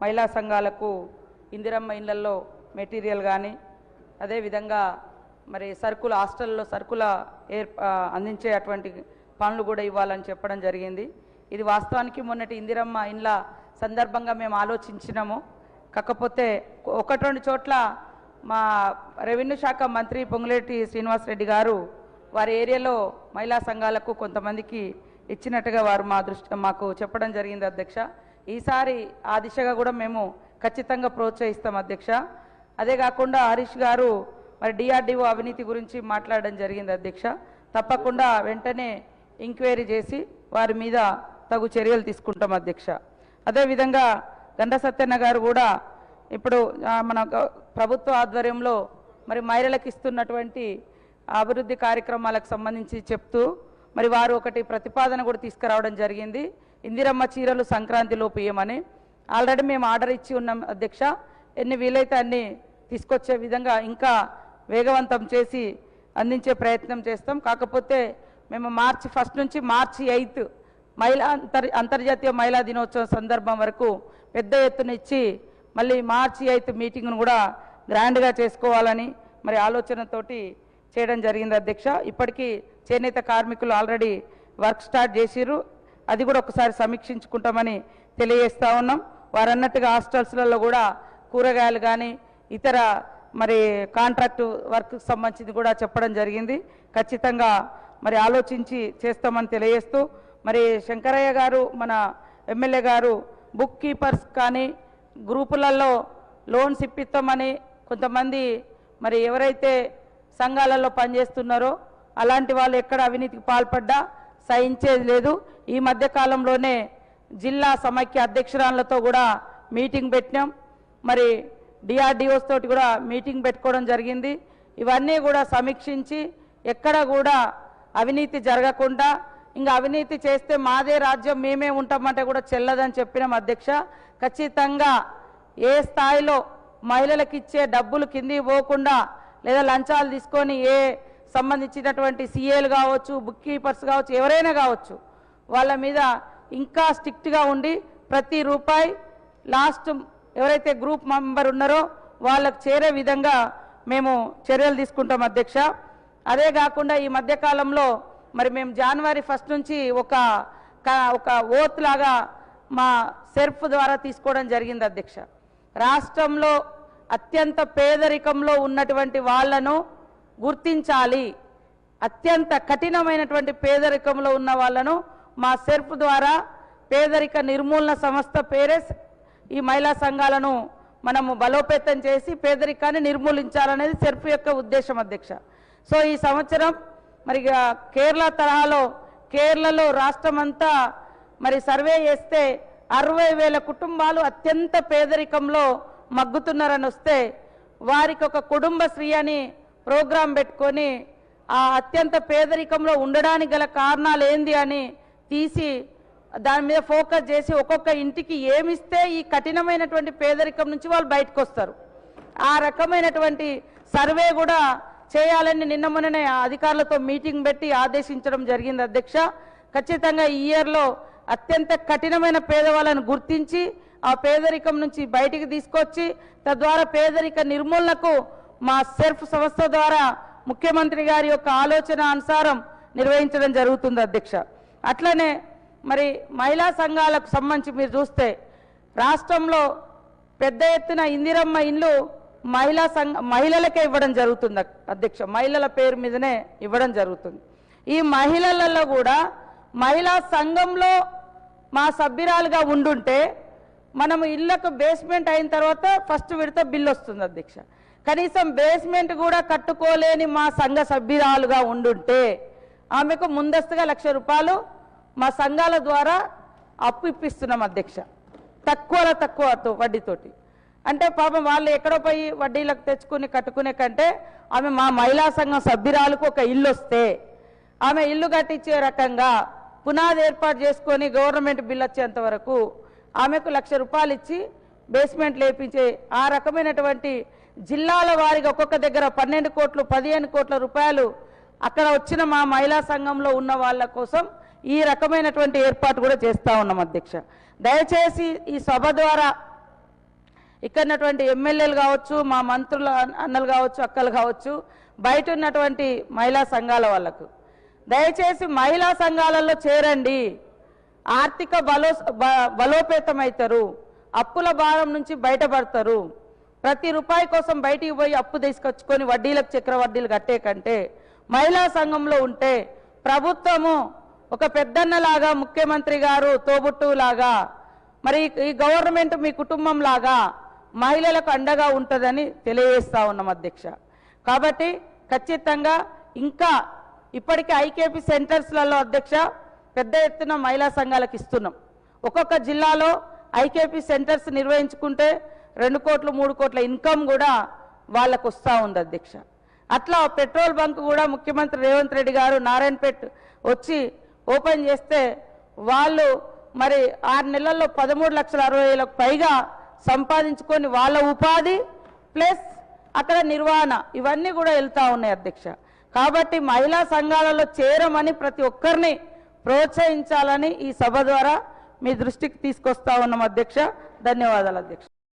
మహిళా సంఘాలకు ఇందిరమ్మ ఇళ్ళలో మెటీరియల్ కానీ అదేవిధంగా మరి సరుకుల హాస్టల్లో సరుకుల ఏర్ అందించే అటువంటి పనులు కూడా ఇవ్వాలని చెప్పడం జరిగింది. ఇది వాస్తవానికి మొన్నటి ఇందిరమ్మ ఇండ్ల సందర్భంగా మేము ఆలోచించినాము. కాకపోతే ఒకటి రెండు చోట్ల మా రెవెన్యూ శాఖ మంత్రి పొంగులేటి శ్రీనివాసరెడ్డి గారు వారి ఏరియాలో మహిళా సంఘాలకు కొంతమందికి ఇచ్చినట్టుగా వారు మా దృష్టి మాకు చెప్పడం జరిగింది అధ్యక్ష. ఈసారి ఆ దిశగా కూడా మేము ఖచ్చితంగా ప్రోత్సహిస్తాం అధ్యక్ష. అదే కాకుండా హరీష్ గారు మరి డిఆర్డిఓ అవినీతి గురించి మాట్లాడడం జరిగింది అధ్యక్ష. తప్పకుండా వెంటనే ఎంక్వైరీ చేసి వారి మీద తగు చర్యలు తీసుకుంటాం అధ్యక్ష. అదేవిధంగా గండ సత్యన్న గారు కూడా ఇప్పుడు మన ప్రభుత్వ ఆధ్వర్యంలో మరి మహిళలకు ఇస్తున్నటువంటి అభివృద్ధి కార్యక్రమాలకు సంబంధించి చెప్తూ మరి వారు ఒకటి ప్రతిపాదన కూడా తీసుకురావడం జరిగింది. ఇందిరమ్మ చీరలు సంక్రాంతిలోపు ఇయ్యమని ఆల్రెడీ మేము ఆర్డర్ ఇచ్చి ఉన్నాం అధ్యక్ష. ఎన్ని వీలైతే అన్ని తీసుకొచ్చే విధంగా ఇంకా వేగవంతం చేసి అందించే ప్రయత్నం చేస్తాం. కాకపోతే మేము మార్చి ఫస్ట్ నుంచి మార్చి ఎయిత్ మహిళా అంతర్ అంతర్జాతీయ మహిళా దినోత్సవం సందర్భం వరకు పెద్ద ఎత్తున ఇచ్చి మళ్ళీ మార్చి ఎయిత్ మీటింగ్ను కూడా గ్రాండ్గా చేసుకోవాలని మరి ఆలోచనతోటి చేయడం జరిగింది అధ్యక్ష. ఇప్పటికీ చేనేత కార్మికులు ఆల్రెడీ వర్క్ స్టార్ట్ చేసిర్రు. అది కూడా ఒకసారి సమీక్షించుకుంటామని తెలియజేస్తూ ఉన్నాం. వారన్నట్టుగా హాస్టల్స్లలో కూడా కూరగాయలు కానీ ఇతర మరి కాంట్రాక్ట్ వర్క్ సంబంధించింది కూడా చెప్పడం జరిగింది. ఖచ్చితంగా మరి ఆలోచించి చేస్తామని తెలియజేస్తూ మరి శంకరయ్య గారు మన ఎమ్మెల్యే గారు బుక్ కీపర్స్ కానీ గ్రూపులలో లోన్స్ ఇప్పిస్తామని కొంతమంది మరి ఎవరైతే సంఘాలలో పనిచేస్తున్నారో అలాంటి వాళ్ళు ఎక్కడ అవినీతికి పాల్పడ్డా సహించేది లేదు. ఈ మధ్య కాలంలోనే జిల్లా సమైక్య అధ్యక్షురాలతో కూడా మీటింగ్ పెట్టినాం. మరి డిఆర్డిఓస్ తోటి కూడా మీటింగ్ పెట్టుకోవడం జరిగింది. ఇవన్నీ కూడా సమీక్షించి ఎక్కడ కూడా అవినీతి జరగకుండా ఇంకా అవినీతి చేస్తే మాదే రాజ్యం మేమే ఉంటామంటే కూడా చెల్లదని చెప్పినాం అధ్యక్ష. ఖచ్చితంగా ఏ స్థాయిలో మహిళలకు ఇచ్చే డబ్బులు కిందికి పోకుండా లేదా లంచాలు తీసుకొని ఏ సంబంధించినటువంటి సీఏలు కావచ్చు బుక్ కీపర్స్ కావచ్చు ఎవరైనా కావచ్చు వాళ్ళ మీద ఇంకా స్ట్రిక్ట్గా ఉండి ప్రతి రూపాయి లాస్ట్ ఎవరైతే గ్రూప్ మెంబర్ ఉన్నారో వాళ్ళకు చేరే విధంగా మేము చర్యలు తీసుకుంటాం అధ్యక్ష. అదే కాకుండా ఈ మధ్యకాలంలో మరి మేము జనవరి ఫస్ట్ నుంచి ఒక ఒక ఓత్ లాగా మా సెర్ఫ్ ద్వారా తీసుకోవడం జరిగింది అధ్యక్ష. రాష్ట్రంలో అత్యంత పేదరికంలో ఉన్నటువంటి వాళ్ళను గుర్తించాలి. అత్యంత కఠినమైనటువంటి పేదరికంలో ఉన్న వాళ్ళను మా సెర్ఫ్ ద్వారా పేదరిక నిర్మూలన సంస్థ పేరే ఈ మహిళా సంఘాలను మనము బలోపేతం చేసి పేదరికాన్ని నిర్మూలించాలనేది సెర్ఫ్ యొక్క ఉద్దేశం అధ్యక్ష. సో ఈ సంవత్సరం మరి ఇక కేరళ తరహాలో కేరళలో రాష్ట్రం అంతా మరి సర్వే చేస్తే అరవై వేల కుటుంబాలు అత్యంత పేదరికంలో మగ్గుతున్నారని వస్తే వారికి ఒక కుటుంబశ్రీ అని ప్రోగ్రాం పెట్టుకొని ఆ అత్యంత పేదరికంలో ఉండడానికి గల కారణాలు ఏంది అని తీసి దాని మీద ఫోకస్ చేసి ఒక్కొక్క ఇంటికి ఏమిస్తే ఈ కఠినమైనటువంటి పేదరికం నుంచి వాళ్ళు బయటకు వస్తారు ఆ రకమైనటువంటి సర్వే కూడా చేయాలని నిన్న మొన్ననే అధికారులతో మీటింగ్ పెట్టి ఆదేశించడం జరిగింది అధ్యక్ష. ఖచ్చితంగా ఈ ఇయర్లో అత్యంత కఠినమైన పేదవాళ్ళను గుర్తించి ఆ పేదరికం నుంచి బయటికి తీసుకొచ్చి తద్వారా పేదరిక నిర్మూలనకు మా సెర్ఫ్ సంస్థ ద్వారా ముఖ్యమంత్రి గారి యొక్క ఆలోచన అనుసారం నిర్వహించడం జరుగుతుంది అధ్యక్ష. అట్లనే మరి మహిళా సంఘాలకు సంబంధించి మీరు చూస్తే రాష్ట్రంలో పెద్ద ఎత్తున ఇందిరమ్మ ఇండ్లు మహిళా సంఘ మహిళలకే ఇవ్వడం జరుగుతుంది అధ్యక్ష. మహిళల పేరు మీదనే ఇవ్వడం జరుగుతుంది. ఈ మహిళలలో కూడా మహిళా సంఘంలో మా సభ్యురాలుగా ఉండుంటే మనము ఇళ్ళకు బేస్మెంట్ అయిన తర్వాత ఫస్ట్ విడత బిల్ వస్తుంది అధ్యక్ష. కనీసం బేస్మెంట్ కూడా కట్టుకోలేని మా సంఘ సభ్యురాలుగా ఉండుంటే ఆమెకు ముందస్తుగా లక్ష రూపాయలు మా సంఘాల ద్వారా అప్పు ఇప్పిస్తున్నాం అధ్యక్ష. తక్కువలో తక్కువతో వడ్డీతోటి. అంటే పాపం వాళ్ళు ఎక్కడో పోయి వడ్డీలకు తెచ్చుకుని కట్టుకునే కంటే ఆమె మా మహిళా సంఘం సభ్యురాలకు ఒక ఇల్లు వస్తే ఆమె ఇల్లు కట్టించే రకంగా పునాది ఏర్పాటు చేసుకొని గవర్నమెంట్ బిల్ వచ్చేంత వరకు ఆమెకు లక్ష రూపాయలు ఇచ్చి బేస్మెంట్ లేపించే ఆ రకమైనటువంటి జిల్లాల వారిగా ఒక్కొక్క దగ్గర పన్నెండు కోట్లు పదిహేను కోట్ల రూపాయలు అక్కడ వచ్చిన మా మహిళా సంఘంలో ఉన్న వాళ్ళ కోసం ఈ రకమైనటువంటి ఏర్పాటు కూడా చేస్తా ఉన్నాం అధ్యక్ష. దయచేసి ఈ సభ ద్వారా ఇక్కడ ఉన్నటువంటి ఎమ్మెల్యేలు కావచ్చు మా మంత్రుల అన్నలు కావచ్చు అక్కలు కావచ్చు బయట ఉన్నటువంటి మహిళా సంఘాల వాళ్ళకు. దయచేసి మహిళా సంఘాలలో చేరండి. ఆర్థిక బలో బ- బలోపేతమవుతారు అప్పుల భారం నుంచి బయటపడతారు. ప్రతి రూపాయి కోసం బయటికి పోయి అప్పు తీసుకొచ్చుకొని వడ్డీలకు చక్రవడ్డీలు కట్టే కంటే మహిళా సంఘంలో ఉంటే ప్రభుత్వము ఒక పెద్దన్నలాగా ముఖ్యమంత్రి గారు తోబుట్టులాగా మరి ఈ గవర్నమెంట్ మీ కుటుంబం లాగా మహిళలకు అండగా ఉంటుందని తెలియజేస్తా ఉన్నాం అధ్యక్ష. కాబట్టి ఖచ్చితంగా ఇంకా ఇప్పటికే ఐకేపీ సెంటర్స్లలో అధ్యక్ష పెద్ద ఎత్తున మహిళా సంఘాలకు ఇస్తున్నాం. ఒక్కొక్క జిల్లాలో ఐకేపీ సెంటర్స్ నిర్వహించుకుంటే రెండు కోట్లు మూడు కోట్ల ఇన్కమ్ కూడా వాళ్ళకు వస్తూ ఉంది అధ్యక్ష. అట్లా పెట్రోల్ బంక్ కూడా ముఖ్యమంత్రి రేవంత్ రెడ్డి గారు నారాయణపేట్ వచ్చి ఓపెన్ చేస్తే వాళ్ళు మరి ఆరు నెలల్లో పదమూడు లక్షల అరవై వేలకు పైగా సంపాదించుకొని వాళ్ళ ఉపాధి ప్లస్ అక్కడ నిర్వహణ ఇవన్నీ కూడా వెళ్తూ ఉన్నాయి అధ్యక్ష. కాబట్టి మహిళా సంఘాలలో చేరమని ప్రతి ఒక్కరిని ప్రోత్సహించాలని ఈ సభ ద్వారా మీ దృష్టికి తీసుకొస్తా ఉన్నాం అధ్యక్ష. ధన్యవాదాలు అధ్యక్ష.